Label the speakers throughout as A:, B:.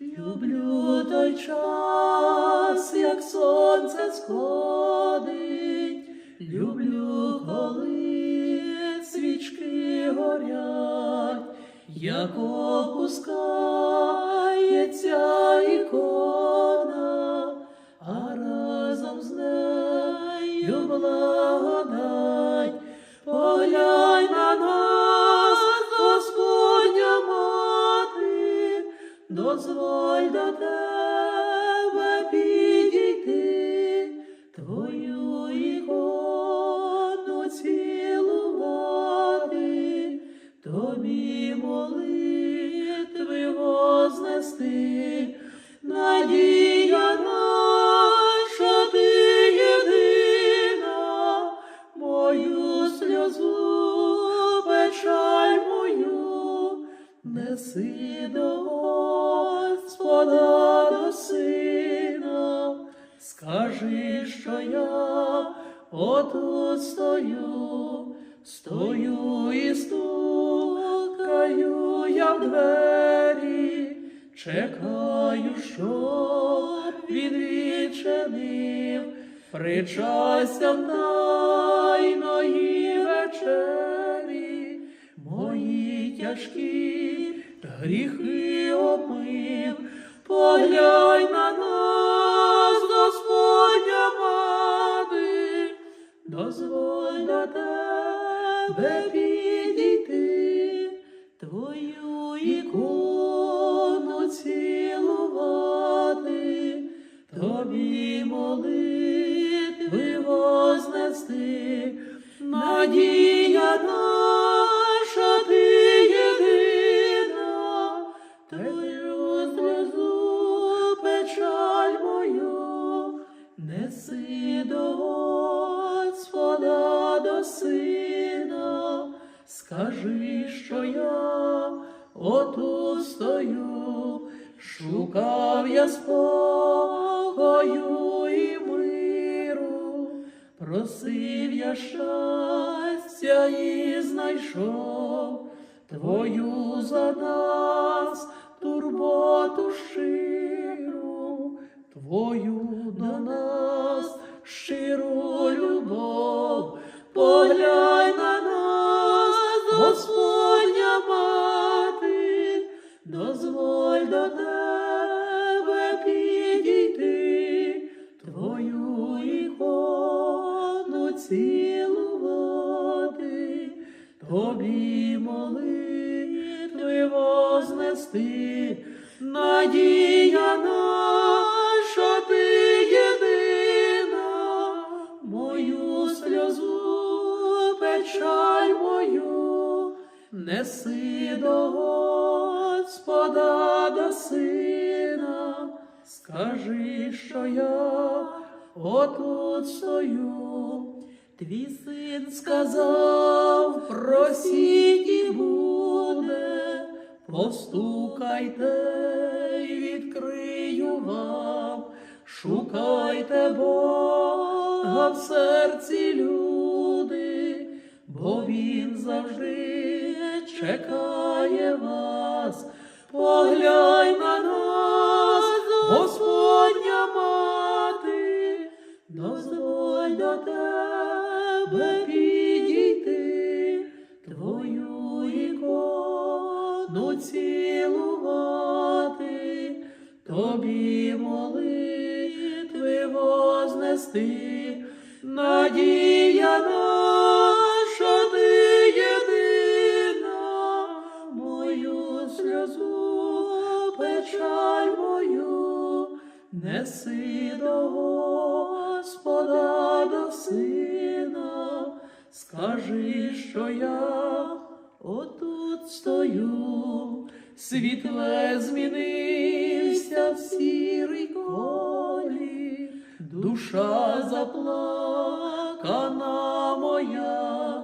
A: Люблю той час, як сонце сходить, люблю, коли свічки горять, як опускається ікона, а разом з нею благодать. Тобі молитви вознести, надія наша ти єдина, мою сльозу, печаль мою, неси до Господа до сина, скажи, що я отут стою, стою і стукаю я в двері, чекаю, щоб він відчинив причастям тайної вечері, мої тяжкі гріхи омив, поглянь на нас, Господня мати, дозволь до тебе твою ікону цілувати, тобі молитви вознести, надія наша ти єдина, твою сльозу печаль мою, неси до Господа до сина, скажи, що я отут стою, шукав я спокою і миру, просив я щастя і знайшов твою за нас Господня мати, дозволь до тебе підійти, твою ікону цілувати, тобі молитви вознести, надія до Господа до сина, скажи, що я отут стою. Твій син сказав, просіть і буде, постукайте й відкрию вам, шукайте Бога в серці люди, бо Він завжди чекає вас, поглянь на нас, Господня мати, дозволь до тебе підійти, твою ікону цілувати, тобі молитви вознести, надія неси до Господа до сина, скажи, що я отут стою, світле змінився в сірий колі, душа заплакана моя,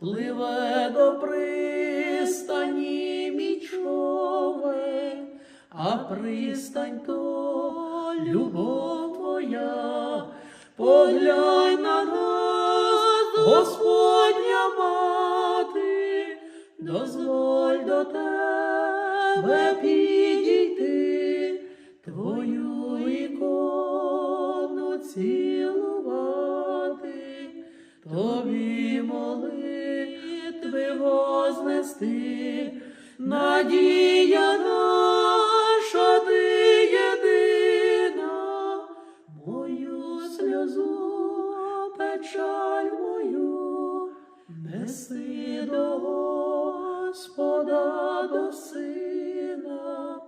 A: пливе до пристані мій а пристань то любов твоя, поглянь на нас, Господня мати, дозволь до тебе підійти, Твою ікону цілувати, тобі молитви вознести, надія печаль мою, неси до Господа до сина,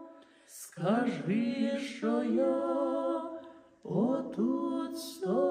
A: скажи, що я отут стою.